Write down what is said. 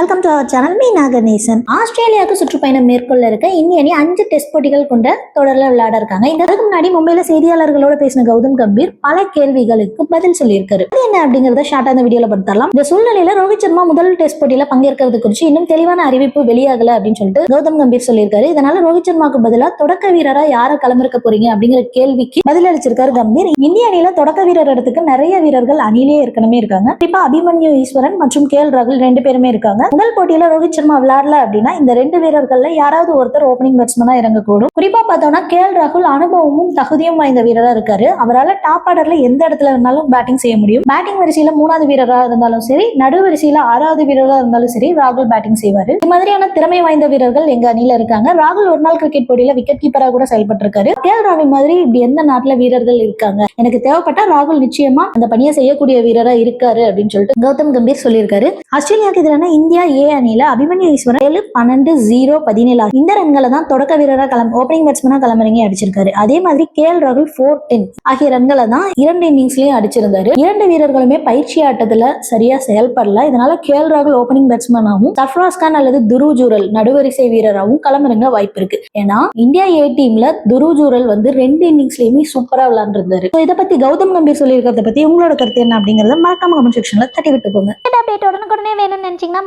Welcome to our channel Meena Ganesan ஆஸ்திரேலியாவுக்கு சுற்றுப்பயணம் மேற்கொள்ள இருக்க இந்திய அணி அஞ்சு டெஸ்ட் போட்டிகள் கொண்ட தொடரில் விளையாட இருக்காங்க. இந்த இதுக்கு முன்னாடி மும்பையில் செய்தியாளர்களோட பேசின கௌதம் கம்பீர் பல கேள்விகளுக்கு பதில் சொல்லியிருக்காரு. அது என்ன அப்படிங்கறத ஷார்ட் இந்த வீடியோல படுத்தரலாம். இந்த சூழ்நிலையில ரோஹித் சர்மா முதல் டெஸ்ட் போட்டியில பங்கேற்கிறது குறித்து இன்னும் தெளிவான அறிவிப்பு வெளியாகல அப்படின்னு சொல்லிட்டு கௌதம் கம்பீர் சொல்லியிருக்காரு. இதனால ரோஹித் சர்மாக்கு பதிலாக தொடக்க வீரரா யாரை களமிறக்க போறீங்க அப்படிங்கிற கேள்விக்கு பதில் அளிச்சிருக்காரு கம்பீர். இந்திய அணியில தொடக்க வீரர் இடத்துக்கு நிறைய வீரர்கள் அணிலேயே இருக்கணுமே இருக்காங்க. குறிப்பா அபிமன்யு ஈஸ்வரன் மற்றும் கே எல் ராகுல் ரெண்டு பேருமே இருக்காங்க. முதல் போட்டியில ரோஹித் சர்மா விளையாடல அப்படின்னா இந்த ரெண்டு வீரர்கள்ல யாராவது ஒருத்தர் ஓப்பனிங் பேட்ஸ்மனா இறங்கக்கூடும். குறிப்பா பார்த்தோம்னா கே எல் ராகுல் அனுபவமும் தகுதியும் வாய்ந்த வீரரா இருக்காரு. அவரால் டாப் ஆர்டர்ல எந்த இடத்துல இருந்தாலும் பேட்டிங் செய்ய முடியும். பேட்டிங் வரிசையில மூணாவது வீரரா இருந்தாலும் சரி நடு வரிசையில ஆறாவது வீரரா இருந்தாலும் சரி ராகுல் பேட்டிங் செய்வாரு. இது மாதிரியான திறமை வாய்ந்த வீரர்கள் எங்க அணியில இருக்காங்க. ராகுல் ஒரு நாள் கிரிக்கெட் போட்டியில விக்கெட் கீப்பரா கூட செயல்பட்டு இருக்காரு கே எல் ராகுல் மாதிரி இப்படி எந்த நாட்டுல வீரர்கள் இருக்காங்க? எனக்கு தேவைப்பட்டா ராகுல் நிச்சயமா அந்த பணியை செய்யக்கூடிய வீரரா இருக்காரு அப்படின்னு சொல்லிட்டு கௌதம் கம்பீர் சொல்லியிருக்காரு. ஆஸ்திரேலியாவுக்கு எதிரான இந்தியா ஏ அணியில அபிமன்யு ஈஸ்வரன் ஏழு பன்னெண்டு ஜீரோ பதினேழு இந்த ரன்களை தான் தொடக்க வீரரா கிளம்ப ஓப்பனிங் பேட்ஸ்மனா களமிறங்கி அடிச்சிருக்காரு. அதே மாதிரி கே எல் ராகுல் ஃபோர் டென் ஆகிய ரன்களை தான் இரண்டு இன்னிங்ஸ்லயும் அடிச்சிருந்தாரு. இரண்டு வீரர்களுமே பயிற்சி ஆட்டத்துல சரியா செயல்படல. இதனால கே எல் ராகுல் ஓப்பனிங் பேட்ஸ்மேனாகவும் சர்ஃப்ராஸ் கான் அல்லது துரு ஜூரல் நடுவரிசை வீரராகவும் களமிறங்க வாய்ப்பு இருக்கு. ஏன்னா இந்தியா ஏ டீம்ல துரு ஜூரல் வந்து ரெண்டு இன்னிங்ஸ்லயுமே சூப்பரா விளையாண்டுருந்தாரு. இதை பத்தி கௌதம் கம்பீர் சொல்லியிருக்கிறத பத்தி உங்களோட கருத்து என்ன அப்படிங்கறத மறக்காம கமெண்ட் செக்ஷன்ல தட்டி விட்டு போங்க அப்டேட் உடனுக்குடனே வேணும்னு நினைச்சீங்கன்னா